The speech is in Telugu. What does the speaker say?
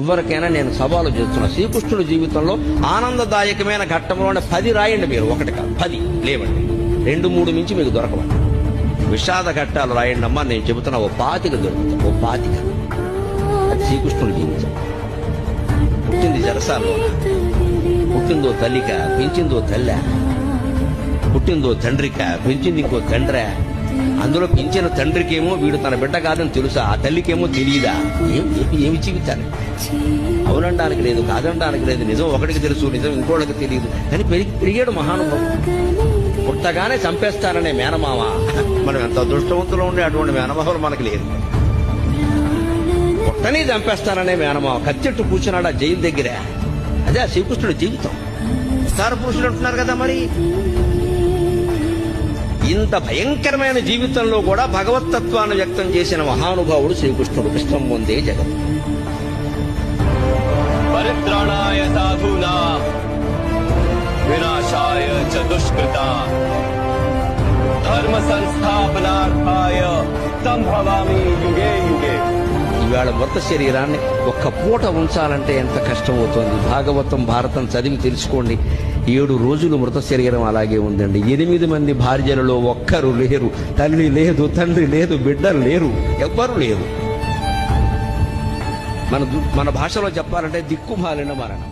ఎవరికైనా నేను సవాలు చేస్తున్నా. శ్రీకృష్ణుడి జీవితంలో ఆనందదాయకమైన ఘట్టంలోనే పది రాయండి మీరు. ఒకటి కాదు పది లేవండి. రెండు మూడు మించి మీకు దొరకవండి. విషాద ఘట్టాలు రాయండి అమ్మా నేను చెబుతున్నా ఓ పాతిక దొరుకుతా ఓ పాతిక. అది శ్రీకృష్ణుడి జీవితం. పుట్టింది జరసాలో పుట్టిందో తల్లిక పెంచిందో తల్లె. పుట్టిందో తండ్రిక పెంచింది ఇంకో తండ్రే. అందులో పెంచిన తండ్రికేమో వీడు తన బిడ్డ కాదని తెలుసా? ఆ తల్లికేమో తెలియదా ఏం ఏమి- ఏమి అవునడానికి లేదు కాదనడానికి లేదు. నిజం ఒకటికి తెలుసు నిజం ఇంకోళ్ళకి తెలియదు కానీ పెరిగి పెరిగాడు మహానుభావం పుట్టగానే చంపేస్తారనే మేనమామ. మనం ఎంత అదృష్టవంతులు ఉండే అటువంటి మేనమామలు మనకు లేదు. పుట్టని చంపేస్తారనే మేనమామ. కత్తిట్టు కూర్చున్నాడు ఆ జైలు దగ్గర. అదే ఆ శ్రీకృష్ణుడి జీవితం. సార పురుషులు అంటున్నారు కదా మరి? ఇంత భయంకరమైన జీవితంలో కూడా భగవతత్వాన్ని వ్యక్తం చేసిన మహానుభావుడు శ్రీకృష్ణుడు. కృష్ణం పొందే జగత్. పరిత్రాణాయ సాధునా వినాశాయ చతుష్కృత ధర్మ సంస్థాపనార్థాయ సంభవామి యుగే. ఇవాళ మృత శరీరాన్ని ఒక్క పూట ఉంచాలంటే ఎంత కష్టం అవుతుంది భాగవతం భారతం చదివి తెలుసుకోండి. ఏడు రోజులు మృత శరీరం అలాగే ఉందండి. ఎనిమిది మంది భార్యలలో ఒక్కరు లేరు. తల్లి లేదు తండ్రి లేదు బిడ్డలు లేరు ఎవ్వరు లేరు. మన మన భాషలో చెప్పాలంటే దిక్కుమాలిన మరణం.